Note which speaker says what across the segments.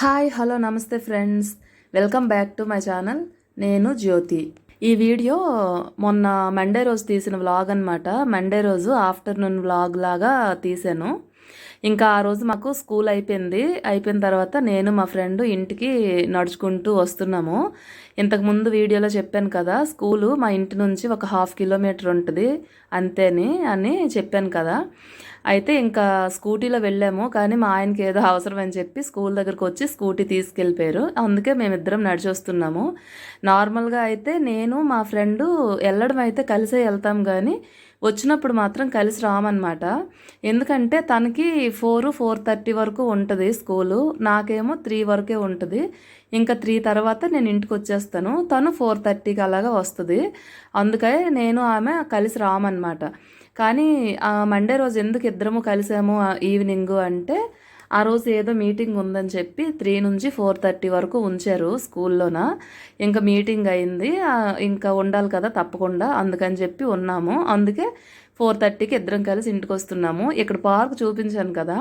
Speaker 1: Hi hello నమస్తే friends. Welcome back to my channel. నేను జ్యోతి. ఈ వీడియో మొన్న మండే రోజు తీసిన వ్లాగ్ అనమాట మండే రోజు ఆఫ్టర్నూన్ వ్లాగ్ లాగా తీసాను. ఇంకా ఆ రోజు మాకు స్కూల్ అయిపోయింది. అయిపోయిన తర్వాత నేను మా ఫ్రెండ్ ఇంటికి నడుచుకుంటూ వస్తున్నాము. ఇంతకుముందు వీడియోలో చెప్పాను కదా స్కూలు మా ఇంటి నుంచి ఒక హాఫ్ కిలోమీటర్ ఉంటుంది. అంతేని అని చెప్పాను కదా. అయితే ఇంకా స్కూటీలో వెళ్ళాము కానీ మా ఆయనకి ఏదో అవసరం అని చెప్పి స్కూల్ దగ్గరకు వచ్చి స్కూటీ తీసుకెళ్ళిపోయారు. అందుకే మేమిద్దరం నడిచొస్తున్నాము. నార్మల్గా అయితే నేను మా ఫ్రెండు వెళ్ళడం అయితే కలిసే వెళ్తాం కానీ వచ్చినప్పుడు మాత్రం కలిసి రామన్నమాట. ఎందుకంటే తనకి ఫోర్ ఫోర్ థర్టీ వరకు ఉంటుంది స్కూలు. నాకేమో త్రీ వరకే ఉంటుంది. ఇంకా త్రీ తర్వాత నేను ఇంటికి వచ్చేస్తాను. తను ఫోర్ థర్టీకి అలాగా వస్తుంది. అందుకే నేను ఆమె కలిసి రామన్నమాట. కానీ మండే రోజు ఎందుకు ఇద్దరము కలిసాము ఈవినింగ్ అంటే ఆ రోజు ఏదో మీటింగ్ ఉందని చెప్పి త్రీ నుంచి ఫోర్ థర్టీ వరకు ఉంచారు స్కూల్లోన. ఇంకా మీటింగ్ అయింది. ఇంకా ఉండాలి కదా తప్పకుండా అందుకని చెప్పి ఉన్నాము. అందుకే ఫోర్ థర్టీకి ఇద్దరం కలిసి ఇంటికి వస్తున్నాము. ఇక్కడ పార్క్ చూపించాను కదా.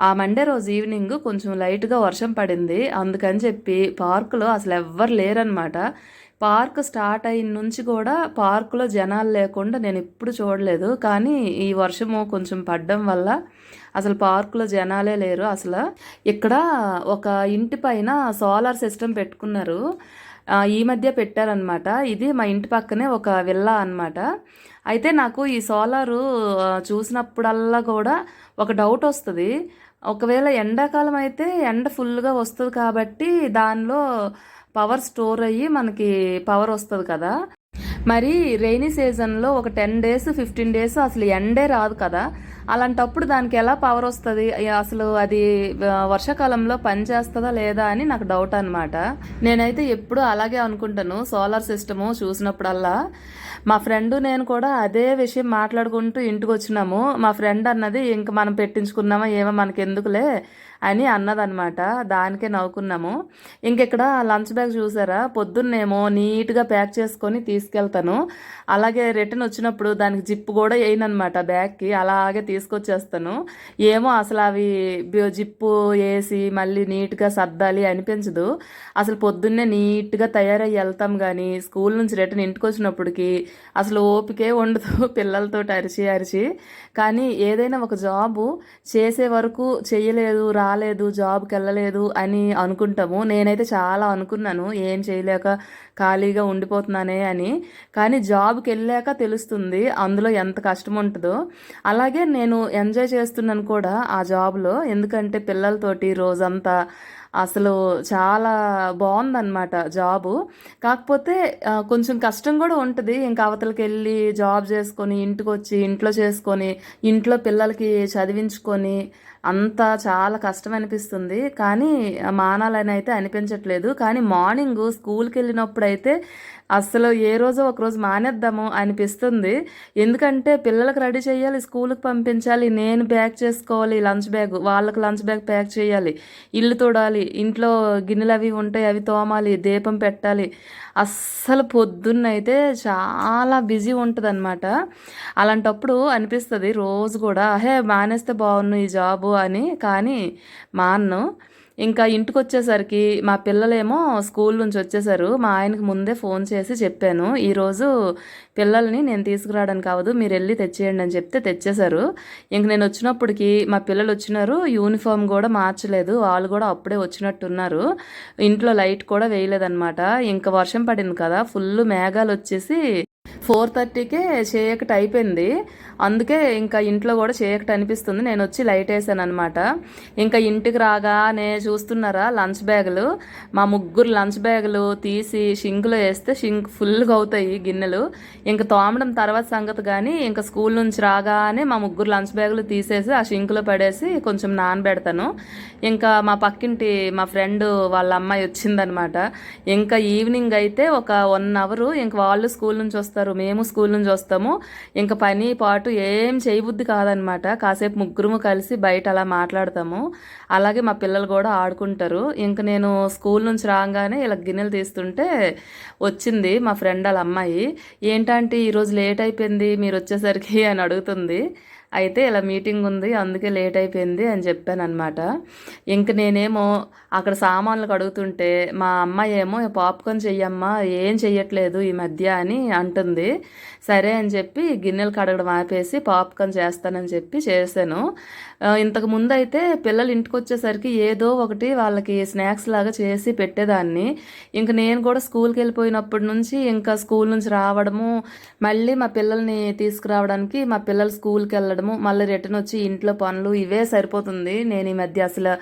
Speaker 1: ఆ మండే రోజు ఈవినింగ్ కొంచెం లైట్గా వర్షం పడింది. అందుకని చెప్పి పార్కులో అసలు ఎవ్వరు లేరనమాట పార్క్ స్టార్ట్ అయిన నుంచి కూడా పార్కులో జనాలు లేకుండా నేను ఎప్పుడు చూడలేదు. కానీ ఈ వర్షము కొంచెం పడడం వల్ల అసలు పార్కులో జనాలే లేరు అసలు. ఇక్కడ ఒక ఇంటి పైన సోలార్ సిస్టమ్ పెట్టుకున్నారు. ఈ మధ్య పెట్టారనమాట ఇది మా ఇంటి పక్కనే ఒక విల్లా అనమాట అయితే నాకు ఈ సోలారు చూసినప్పుడల్లా కూడా ఒక డౌట్ వస్తుంది. ఒకవేళ ఎండాకాలం అయితే ఎండ ఫుల్గా వస్తుంది కాబట్టి దానిలో పవర్ స్టోర్ అయ్యి మనకి పవర్ వస్తుంది కదా. మరి రెయినీ సీజన్లో ఒక టెన్ డేస్ ఫిఫ్టీన్ డేస్ అసలు ఎండే రాదు కదా. అలాంటప్పుడు దానికి ఎలా పవర్ వస్తుంది? అసలు అది వర్షాకాలంలో పనిచేస్తుందా లేదా అని నాకు డౌట్ అనమాట నేనైతే ఎప్పుడు అలాగే అనుకుంటాను. సోలార్ సిస్టము చూసినప్పుడల్లా మా ఫ్రెండ్ నేను కూడా అదే విషయం మాట్లాడుకుంటూ ఇంటికి వచ్చినాము. మా ఫ్రెండ్ అన్నది ఇంక మనం పెట్టించుకున్నామా ఏమో మనకి ఎందుకులే అని అన్నదనమాట దానికే నవ్వుకున్నాము. ఇంకెక్కడ లంచ్ బ్యాగ్ చూసారా? పొద్దున్నేమో నీట్గా ప్యాక్ చేసుకొని తీసుకెళ్తాను. అలాగే రిటర్న్ వచ్చినప్పుడు దానికి జిప్ కూడా వేయనమాట బ్యాగ్కి. అలాగే తీసుకొచ్చేస్తాను. ఏమో అసలు అవి జిప్పు వేసి మళ్ళీ నీట్గా సర్దాలి అనిపించదు. అసలు పొద్దున్నే నీట్గా తయారై వెళ్తాం కానీ స్కూల్ నుంచి రిటర్న్ ఇంటికి వచ్చినప్పటికి అసలు ఓపికే ఉండదు పిల్లలతో అరిచి అరిచి. కానీ ఏదైనా ఒక జాబు చేసే వరకు చేయలేదు రాలేదు జాబ్కి వెళ్ళలేదు అని అనుకుంటాము. నేనైతే చాలా అనుకున్నాను ఏం చేయలేక ఖాళీగా ఉండిపోతున్నానే అని. కానీ జాబ్కి వెళ్ళాక తెలుస్తుంది అందులో ఎంత కష్టం ఉంటుందో. అలాగే నేను నేను ఎంజాయ్ చేస్తున్నాను కూడా ఆ జాబ్లో. ఎందుకంటే పిల్లలతోటి రోజంతా అసలు చాలా బాగుందన్నమాట జాబు. కాకపోతే కొంచెం కష్టం కూడా ఉంటుంది. ఇంకా అవతలకి వెళ్ళి జాబ్ చేసుకొని ఇంటికి వచ్చి ఇంట్లో చేసుకొని ఇంట్లో పిల్లలకి చదివించుకొని అంతా చాలా కష్టం అనిపిస్తుంది కానీ మానాలని అయితే అనిపించట్లేదు. కానీ మార్నింగ్ స్కూల్కి వెళ్ళినప్పుడు అయితే అసలు ఏ రోజు ఒకరోజు మానేద్దాము అనిపిస్తుంది. ఎందుకంటే పిల్లలకు రెడీ చేయాలి స్కూల్కి పంపించాలి నేను ప్యాక్ చేసుకోవాలి లంచ్ బ్యాగ్ వాళ్ళకి లంచ్ బ్యాగ్ ప్యాక్ చేయాలి ఇల్లు తోడాలి ఇంట్లో గిన్నెలు అవి ఉంటాయి అవి తోమాలి దీపం పెట్టాలి. అస్సలు పొద్దున్నైతే చాలా బిజీ ఉంటుంది అనమాట అలాంటప్పుడు అనిపిస్తుంది రోజు కూడా హే మానేస్తే బాగున్ను ఈ జాబు అని. కానీ మాన్ను ఇంకా ఇంటికి వచ్చేసరికి మా పిల్లలేమో స్కూల్ నుంచి వచ్చేసారు. మా ఆయనకు ముందే ఫోన్ చేసి చెప్పాను. ఈరోజు పిల్లల్ని నేను తీసుకురావడానికి కావదు మీరు వెళ్ళి తెచ్చేయండి అని చెప్తే తెచ్చేశారు. ఇంక నేను వచ్చినప్పటికి మా పిల్లలు వచ్చినారు యూనిఫామ్ కూడా మార్చలేదు వాళ్ళు కూడా అప్పుడే వచ్చినట్టున్నారు. ఇంట్లో లైట్ కూడా వేయలేదన్నమాట. ఇంకా వర్షం పడింది కదా ఫుల్ మేఘాలు వచ్చేసి ఫోర్ థర్టీకే చేయకట అయిపోయింది. అందుకే ఇంకా ఇంట్లో కూడా చేయకట అనిపిస్తుంది. నేను వచ్చి లైట్ వేసాను అనమాట ఇంకా ఇంటికి రాగానే చూస్తున్నారా లంచ్ బ్యాగులు? మా ముగ్గురు లంచ్ బ్యాగులు తీసి షింక్లో వేస్తే షింక్ ఫుల్గా అవుతాయి గిన్నెలు. ఇంకా తోమడం తర్వాత సంగతి కానీ ఇంకా స్కూల్ నుంచి రాగానే మా ముగ్గురు లంచ్ బ్యాగులు తీసేసి ఆ షింక్లో పడేసి కొంచెం నానబెడతాను. ఇంకా మా పక్కింటి మా ఫ్రెండ్ వాళ్ళ అమ్మాయి వచ్చిందనమాట ఇంకా ఈవినింగ్ అయితే ఒక వన్ అవర్ ఇంక వాళ్ళు స్కూల్ నుంచి వస్తారు మేము స్కూల్ నుంచి వస్తాము. ఇంకా పని పాటు ఏం చేయబుద్ధి కాదనమాట. కాసేపు ముగ్గురము కలిసి బయట అలా మాట్లాడతాము. అలాగే మా పిల్లలు కూడా ఆడుకుంటారు. ఇంక నేను స్కూల్ నుంచి రాగానే ఇలా గిన్నెలు తీస్తుంటే వచ్చింది మా ఫ్రెండ్ వాళ్ళ అమ్మాయి. ఏంటంటే ఈరోజు లేట్ అయిపోయింది? మీరు వచ్చేసరికి అని అడుగుతుంది. అయితే ఇలా మీటింగ్ ఉంది అందుకే లేట్ అయిపోయింది అని చెప్పాను అనమాట ఇంక నేనేమో అక్కడ సామాన్లు కడుగుతుంటే మా అమ్మాయి ఏమో పాప్కార్న్ చెయ్యమ్మా ఏం చెయ్యట్లేదు ఈ మధ్య అని అంటుంది. సరే అని చెప్పి గిన్నెలు కడగడం ఆపేసి పాప్కార్న్ చేస్తానని చెప్పి చేశాను. ఇంతకు ముందు అయితే పిల్లలు ఇంటికి వచ్చేసరికి ఏదో ఒకటి వాళ్ళకి స్నాక్స్ లాగా చేసి పెట్టేదాన్ని. ఇంక నేను కూడా స్కూల్కి వెళ్ళిపోయినప్పటి నుంచి ఇంకా స్కూల్ నుంచి రావడము మళ్ళీ మా పిల్లల్ని తీసుకురావడానికి మా పిల్లలు స్కూల్కి వెళ్ళడము మళ్ళీ రిటర్న్ వచ్చి ఇంట్లో పనులు ఇవే సరిపోతుంది. నేను ఈ మధ్య అసలు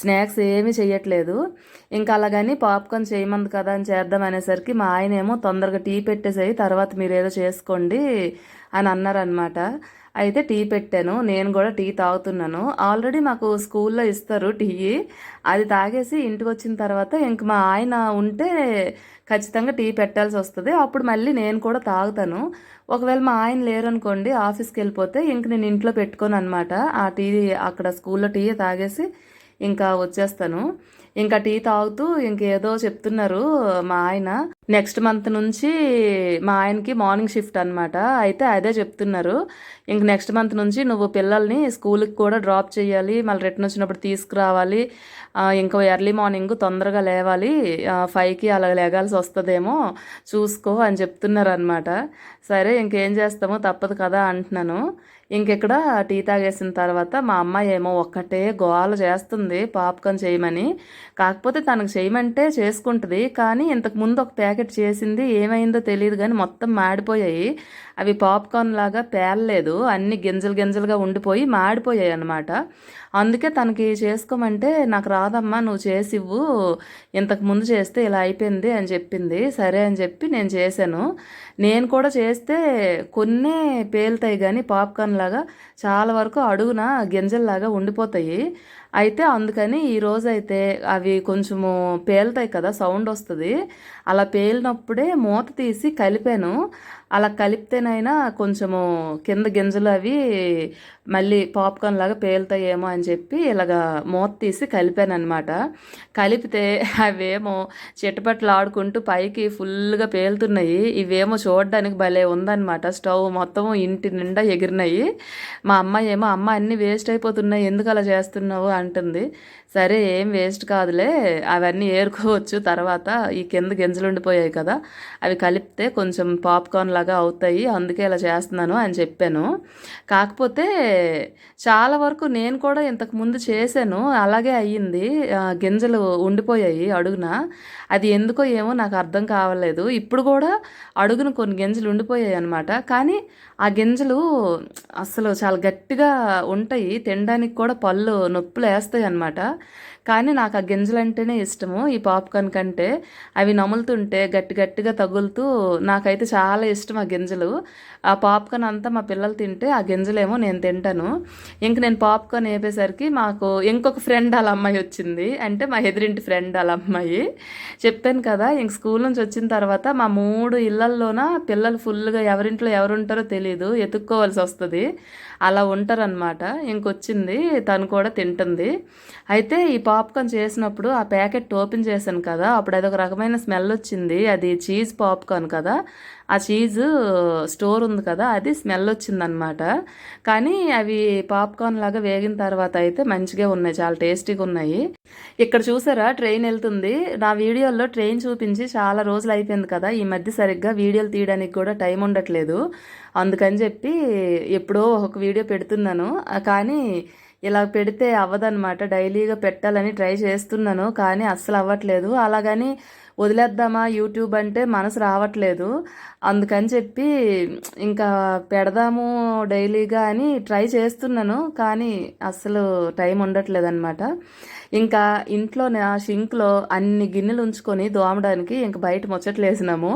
Speaker 1: స్నాక్స్ ఏమీ చేయట్లేదు ఇంకా అలాగని పాప్కార్న్ చేయమంది కదా అని చేద్దాం అనేసరికి మా ఆయనేమో తొందరగా టీ పెట్టేసేయి తర్వాత మీరు ఏదో చేసుకోండి అని అన్నారనమాట అయితే టీ పెట్టాను. నేను కూడా టీ తాగుతున్నాను. ఆల్రెడీ మాకు స్కూల్లో ఇస్తారు టీ. అది తాగేసి ఇంటికి వచ్చిన తర్వాత ఇంక మా ఆయన ఉంటే ఖచ్చితంగా టీ పెట్టాల్సి వస్తుంది. అప్పుడు మళ్ళీ నేను కూడా తాగుతాను. ఒకవేళ మా ఆయన లేరనుకోండి ఆఫీస్కి వెళ్ళిపోతే ఇంక నేను ఇంట్లో పెట్టుకోను అనమాట ఆ టీ అక్కడ స్కూల్లో టీ తాగేసి ఇంకా వచ్చేస్తాను. ఇంకా టీ తాగుతూ ఇంకేదో చెప్తున్నారు మా ఆయన. నెక్స్ట్ మంత్ నుంచి మా ఆయనకి మార్నింగ్ షిఫ్ట్ అనమాట అయితే అదే చెప్తున్నారు. ఇంక నెక్స్ట్ మంత్ నుంచి నువ్వు పిల్లల్ని స్కూల్కి కూడా డ్రాప్ చేయాలి. మళ్ళీ రిటర్న్ వచ్చినప్పుడు తీసుకురావాలి. ఇంకో ఇంకా ఎర్లీ మార్నింగ్ తొందరగా లేవాలి. ఫైవ్కి అలా లేగాల్సి వస్తుందేమో. చూసుకో అని చెప్తున్నారు అనమాట సరే ఇంకేం చేస్తామో తప్పదు కదా అంటున్నాను. ఇంకెక్కడ టీ తాగేసిన తర్వాత మా అమ్మాయి ఏమో ఒక్కటే గోల చేస్తుంది పాప్కార్న్ చేయమని. కాకపోతే తనకు చేయమంటే చేసుకుంటుంది కానీ ఇంతకు ముందు ఒక ప్యాకెట్ చేసింది ఏమైందో తెలియదు కానీ మొత్తం మాడిపోయాయి. అవి పాప్కార్న్ లాగా పేలలేదు అన్ని గింజలు గింజలుగా ఉండిపోయి మాడిపోయాయి అన్నమాట. అందుకే తనకి చేసుకోమంటే నాకు రాదమ్మా నువ్వు చేసివ్వు ఇంతకు ముందు చేస్తే ఇలా అయిపోయింది అని చెప్పింది. సరే అని చెప్పి నేను చేశాను. నేను కూడా చేస్తే కొన్నే పేలుతాయి కానీ పాప్కార్న్ లాగా చాలా వరకు అడుగున గింజల్లాగా ఉండిపోతాయి. అయితే అందుకని ఈరోజు అయితే అవి కొంచెము పేలుతాయి కదా సౌండ్ వస్తుంది అలా పేలినప్పుడే మూత తీసి కలిపాను. అలా కలిపితేనైనా కొంచెము కింద గింజలు అవి మళ్ళీ పాప్కార్న్ లాగా పేలుతాయేమో అని చెప్పి ఇలాగా మూత తీసి కలిపాను అనమాట కలిపితే అవేమో చిటపట్లు ఆడుకుంటూ పైకి ఫుల్గా పేలుతున్నాయి. ఇవేమో చూడడానికి భలే ఉందన్నమాట. స్టవ్ మొత్తం ఇంటి నిండా ఎగిరినాయి. మా అమ్మాయి ఏమో అమ్మ అన్నీ వేస్ట్ అయిపోతున్నాయి. ఎందుకు అలా చేస్తున్నావు? అంటుంది. సరే ఏం వేస్ట్ కాదులే. అవన్నీ ఏరుకోవచ్చు. తర్వాత ఈ కింద గింజలు ఉండిపోయాయి కదా. అవి కలిపితే కొంచెం పాప్కార్న్ లాగా అవుతాయి అందుకే ఇలా చేస్తున్నాను అని చెప్పాను. కాకపోతే చాలా వరకు నేను కూడా ఇంతకు ముందు చేశాను అలాగే అయ్యింది. గింజలు ఉండిపోయాయి అడుగున. అది ఎందుకో ఏమో నాకు అర్థం కావలేదు. ఇప్పుడు కూడా అడుగున కొన్ని గింజలు ఉండిపోయాయి అనమాట కానీ ఆ గింజలు అసలు చాలా గట్టిగా ఉంటాయి. తినడానికి కూడా పళ్ళు నొప్పులు వేస్తాయి అనమాట కానీ నాకు ఆ గింజలు అంటేనే ఇష్టము. ఈ పాప్కార్న్ కంటే అవి నములుతుంటే గట్టి గట్టిగా తగులుతూ నాకైతే చాలా ఇష్టం ఆ గింజలు. ఆ పాప్కార్న్ అంతా మా పిల్లలు తింటే ఆ గింజలేమో నేను తింటాను. ఇంక నేను పాప్కార్న్ వేపేసరికి మాకు ఇంకొక ఫ్రెండ్ వాళ్ళ అమ్మాయి వచ్చింది. అంటే మా ఎదురింటి ఫ్రెండ్ వాళ్ళ అమ్మాయి. చెప్పాను కదా ఇంక స్కూల్ నుంచి వచ్చిన తర్వాత మా మూడు ఇళ్ళల్లోన పిల్లలు ఫుల్గా ఎవరింట్లో ఎవరుంటారో తెలియదు ఎత్తుక్కోవాల్సి వస్తుంది. అలా ఉంటారనమాట ఇంకొచ్చింది తను కూడా తింటుంది. అయితే ఈ పాప్కార్న్ చేసినప్పుడు ఆ ప్యాకెట్ ఓపెన్ చేశాను కదా అప్పుడు అదొక రకమైన స్మెల్ వచ్చింది. అది చీజ్ పాప్కార్న్ కదా ఆ చీజ్ స్టోర్ ఉంది కదా అది స్మెల్ వచ్చిందనమాట. కానీ అవి పాప్కార్న్ లాగా వేగిన తర్వాత అయితే మంచిగా ఉన్నాయి చాలా టేస్టీగా ఉన్నాయి. ఇక్కడ చూసారా ట్రైన్ వెళ్తుంది. నా వీడియోల్లో ట్రైన్ చూపించి చాలా రోజులు అయిపోయింది కదా ఈ మధ్య సరిగ్గా వీడియోలు తీయడానికి కూడా టైం ఉండట్లేదు. అందుకని చెప్పి ఎప్పుడో ఒక వీడియో పెడుతున్నాను. కానీ ఇలా పెడితే అవ్వదనమాట. డైలీగా పెట్టాలని ట్రై చేస్తున్నాను కానీ అస్సలు అవ్వట్లేదు. అలాగని వదిలేద్దామా యూట్యూబ్ అంటే మనసు రావట్లేదు. అందుకని చెప్పి ఇంకా పెడదాము డైలీగా అని ట్రై చేస్తున్నాను. కానీ అస్సలు టైం ఉండట్లేదు అనమాట ఇంకా ఇంట్లో నా షింక్లో అన్ని గిన్నెలు ఉంచుకొని దోమడానికి ఇంక బయట ముచ్చట్లు వేసినాము.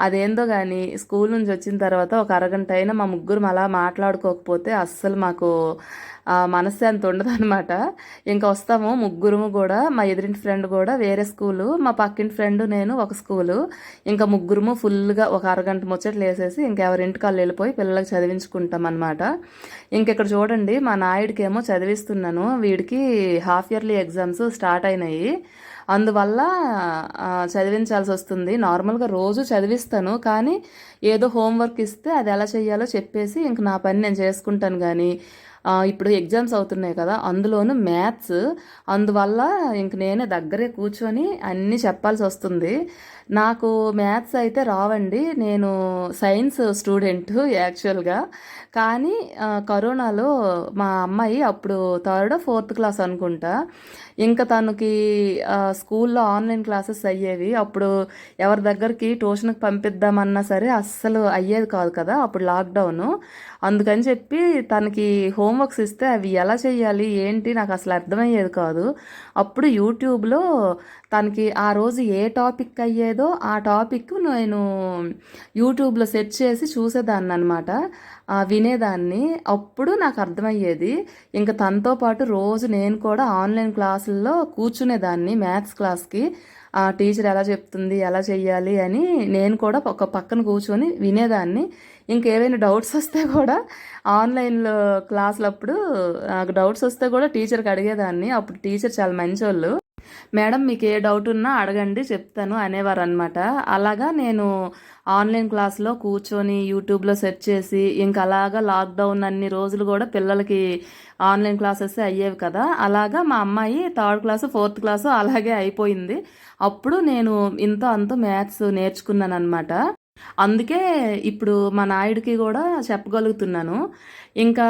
Speaker 1: అదేందో కానీ స్కూల్ నుంచి వచ్చిన తర్వాత ఒక అరగంట అయినా మా ముగ్గురు అలా మాట్లాడుకోకపోతే అస్సలు మాకు మనశ్శాంతి ఉండదు అనమాట ఇంకా వస్తాము ముగ్గురు కూడా మా ఎదురింటి ఫ్రెండ్ కూడా వేరే స్కూలు మా పక్కింటి ఫ్రెండ్ నేను ఒక స్కూలు. ఇంకా ముగ్గురుము ఫుల్గా ఒక అరగంట ముచ్చట్లు వేసేసి ఇంకెవరింటికి వాళ్ళు వెళ్ళిపోయి పిల్లలకి చదివించుకుంటాం అనమాట ఇంకెక్కడ చూడండి మా నాయుడికి ఏమో చదివిస్తున్నాను వీడికి half yearly exam exams start అయినాయి. అందువల్ల చదివించాల్సి వస్తుంది. నార్మల్గా రోజు చదివిస్తాను కానీ ఏదో హోంవర్క్ ఇస్తే అది ఎలా చేయాలో చెప్పేసి ఇంక నా పని నేను చేసుకుంటాను కానీ ఇప్పుడు ఎగ్జామ్స్ అవుతున్నాయి కదా అందులోనూ మ్యాథ్స్. అందువల్ల ఇంక నేనే దగ్గరే కూర్చొని అన్నీ చెప్పాల్సి వస్తుంది. నాకు మ్యాథ్స్ అయితే రావండి. నేను సైన్స్ స్టూడెంట్ యాక్చువల్గా. కానీ కరోనాలో మా అమ్మాయి అప్పుడు థర్డ్ ఫోర్త్ క్లాస్ అనుకుంటా. ఇంకా తనకి స్కూల్లో ఆన్లైన్ క్లాసెస్ అయ్యేవి. అప్పుడు ఎవరి దగ్గరికి ట్యూషన్కి పంపిద్దామన్నా సరే అస్సలు అయ్యేది కాదు కదా అప్పుడు లాక్డౌను. అందుకని చెప్పి తనకి హోంవర్క్స్ ఇస్తే అవి ఎలా చేయాలి ఏంటి నాకు అసలు అర్థమయ్యేది కాదు. అప్పుడు యూట్యూబ్లో తనకి ఆ రోజు ఏ టాపిక్ అయ్యేదో ఆ టాపిక్ నేను యూట్యూబ్లో సెర్చ్ చేసి చూసేదాన్ని అనమాట వినేదాన్ని. అప్పుడు నాకు అర్థమయ్యేది. ఇంకా తనతో పాటు రోజు నేను కూడా ఆన్లైన్ క్లాసుల్లో కూర్చునేదాన్ని మ్యాథ్స్ క్లాస్కి ఆ టీచర్ ఎలా చెప్తుంది ఎలా చెయ్యాలి అని నేను కూడా ఒక పక్కన కూర్చొని వినేదాన్ని. ఇంకేవైనా డౌట్స్ వస్తే కూడా ఆన్లైన్లో క్లాసులప్పుడు నాకు డౌట్స్ వస్తే కూడా టీచర్కి అడిగేదాన్ని. అప్పుడు టీచర్ చాలా మంచోళ్ళు. మేడం మీకు ఏ డౌట్ ఉన్నా అడగండి చెప్తాను అనేవారు అనమాట అలాగా నేను ఆన్లైన్ క్లాస్లో కూర్చొని యూట్యూబ్లో సెర్చ్ చేసి ఇంకా అలాగా లాక్డౌన్ అన్ని రోజులు కూడా పిల్లలకి ఆన్లైన్ క్లాసెస్ అయ్యేవి కదా. అలాగా మా అమ్మాయి థర్డ్ క్లాసు ఫోర్త్ క్లాసు అలాగే అయిపోయింది. అప్పుడు నేను ఇంత అంత మ్యాథ్స్ నేర్చుకున్నాను అనమాట అందుకే ఇప్పుడు మా నాయుడికి కూడా చెప్పగలుగుతున్నాను. ఇంకా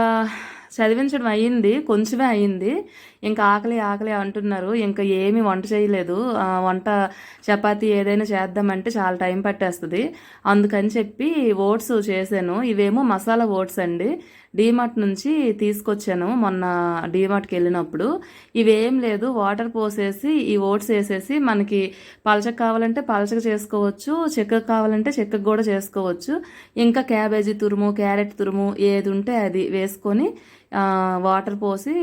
Speaker 1: చదివించడం అయ్యింది కొంచెమే అయ్యింది. ఇంకా ఆకలి ఆకలి అంటున్నారు. ఇంకా ఏమీ వంట చేయలేదు. వంట చపాతి ఏదైనా చేద్దామంటే చాలా టైం పట్టేస్తుంది. అందుకని చెప్పి ఓట్స్ చేశాను. ఇవేమో మసాలా ఓట్స్ అండి. డీమార్ట్ నుంచి తీసుకొచ్చాను మొన్న డీమార్ట్కి వెళ్ళినప్పుడు. ఇవేం లేదు వాటర్ పోసేసి ఈ ఓట్స్ వేసేసి మనకి పలచక కావాలంటే పలచక చేసుకోవచ్చు చెక్క కావాలంటే చెక్కకు కూడా చేసుకోవచ్చు. ఇంకా క్యాబేజీ తురుము క్యారెట్ తురుము ఏది ఉంటే అది వేసుకొని వాటర్ పోసి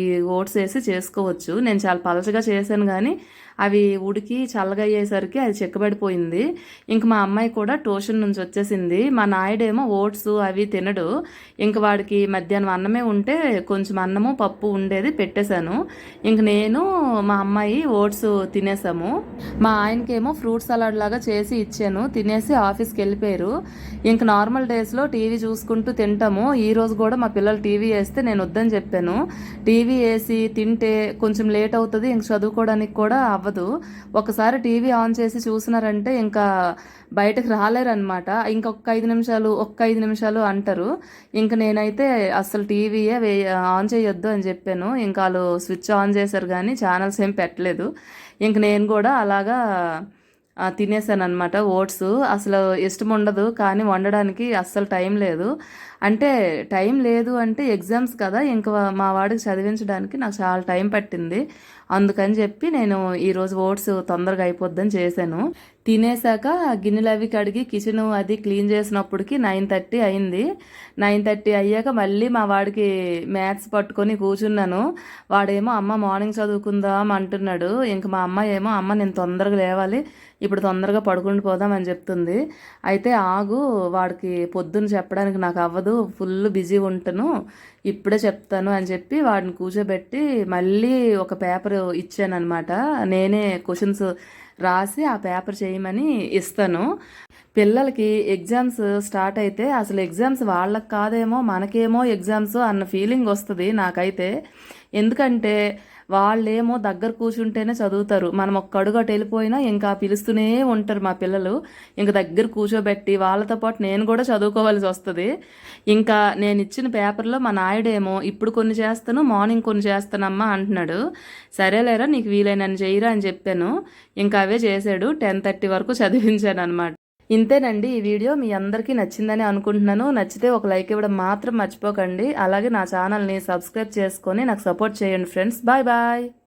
Speaker 1: ఈ ఓట్స్ వేసి చేసుకోవచ్చు. నేను చాలా పలచగా చేశాను కానీ అవి ఉడికి చల్లగా అయ్యేసరికి అది చెక్కబడిపోయింది. ఇంక మా అమ్మాయి కూడా ట్యూషన్ నుంచి వచ్చేసింది. మా నాయుడేమో ఓట్స్ అవి తినడు. ఇంక వాడికి మధ్యాహ్నం అన్నమే ఉంటే కొంచెం అన్నము పప్పు ఉండేది పెట్టేశాను. ఇంక నేను మా అమ్మాయి ఓట్స్ తినేసాము మా ఆయనకేమో ఫ్రూట్ సలాడ్ లాగా చేసి ఇచ్చాను. తినేసి ఆఫీస్కి వెళ్ళిపోయారు. ఇంక నార్మల్ డేస్లో టీవీ చూసుకుంటూ తింటాము. ఈ రోజు కూడా మా పిల్లలు టీవీ వేస్తే నేను వద్దని చెప్పాను. టీవీ వేసి తింటే కొంచెం లేట్ అవుతుంది. ఇంక చదువుకోవడానికి కూడా అవ్వదు. అవ్వదు. ఒకసారి టీవీ ఆన్ చేసి చూసినారంటే ఇంకా బయటకు రాలేరనమాట ఇంకొక ఐదు నిమిషాలు ఒక్క ఐదు నిమిషాలు అంటారు. ఇంకా నేనైతే అసలు టీవీయే వే ఆన్ చేయొద్దు అని చెప్పాను. ఇంకా వాళ్ళు స్విచ్ ఆన్ చేశారు కానీ ఛానల్స్ ఏం పెట్టలేదు. ఇంక నేను కూడా అలాగా తినేసాను అనమాట ఓట్స్. అసలు ఇష్టం ఉండదు కానీ వండడానికి అస్సలు టైం లేదు. అంటే టైం లేదు అంటే ఎగ్జామ్స్ కదా ఇంకా మా వాడికి చదివించడానికి నాకు చాలా టైం పట్టింది. అందుకని చెప్పి నేను ఈరోజు ఓట్స్ తొందరగా అయిపోద్దని చేశాను. తినేసాక గిన్నెలు అవి కడిగి కిచెన్ అది క్లీన్ చేసినప్పటికి నైన్ థర్టీ అయింది. నైన్ థర్టీ అయ్యాక మళ్ళీ మా వాడికి మ్యాథ్స్ పట్టుకొని కూర్చున్నాను. వాడేమో అమ్మ మార్నింగ్ చదువుకుందాం అంటున్నాడు. ఇంక మా అమ్మ ఏమో అమ్మ నేను తొందరగా లేవాలి ఇప్పుడు తొందరగా పడుకుని పోదాం అని చెప్తుంది. అయితే ఆగు వాడికి పొద్దున్న చెప్పడానికి నాకు అవ్వదు ఫుల్ బిజీ ఉంటాను ఇప్పుడే చెప్తాను అని చెప్పి వాడిని కూర్చోబెట్టి మళ్ళీ ఒక పేపర్ ఇచ్చాను అనమాట నేనే క్వశ్చన్స్ రాసి ఆ పేపర్ చేయమని ఇస్తాను. పిల్లలకి ఎగ్జామ్స్ స్టార్ట్ అయితే అసలు ఎగ్జామ్స్ వాళ్ళకి కాదేమో మనకేమో ఎగ్జామ్స్ అన్న ఫీలింగ్ వస్తుంది నాకైతే. ఎందుకంటే వాళ్ళేమో దగ్గర కూర్చుంటేనే చదువుతారు. మనం ఒక్క అడుగు అటు వెళ్ళిపోయినా ఇంకా పిలుస్తూనే ఉంటారు మా పిల్లలు. ఇంకా దగ్గర కూర్చోబెట్టి వాళ్ళతో పాటు నేను కూడా చదువుకోవాల్సి వస్తుంది. ఇంకా నేను ఇచ్చిన పేపర్లో మా నాయుడేమో ఇప్పుడు కొన్ని చేస్తాను మార్నింగ్ కొన్ని చేస్తానమ్మా అంటున్నాడు. సరేలేరా నీకు వీలైనని చేయరా అని చెప్పాను. ఇంకా అవే చేశాడు. టెన్ థర్టీ వరకు చదివించాను అనమాట ఇంతేనండి ఈ వీడియో మీ అందరికీ నచ్చిందని అనుకుంటున్నాను. నచ్చితే ఒక లైక్ ఇవ్వడం మాత్రం మర్చిపోకండి. అలాగే నా ఛానల్ని సబ్స్క్రైబ్ చేసుకొని నాకు సపోర్ట్ చేయండి ఫ్రెండ్స్. Bye bye.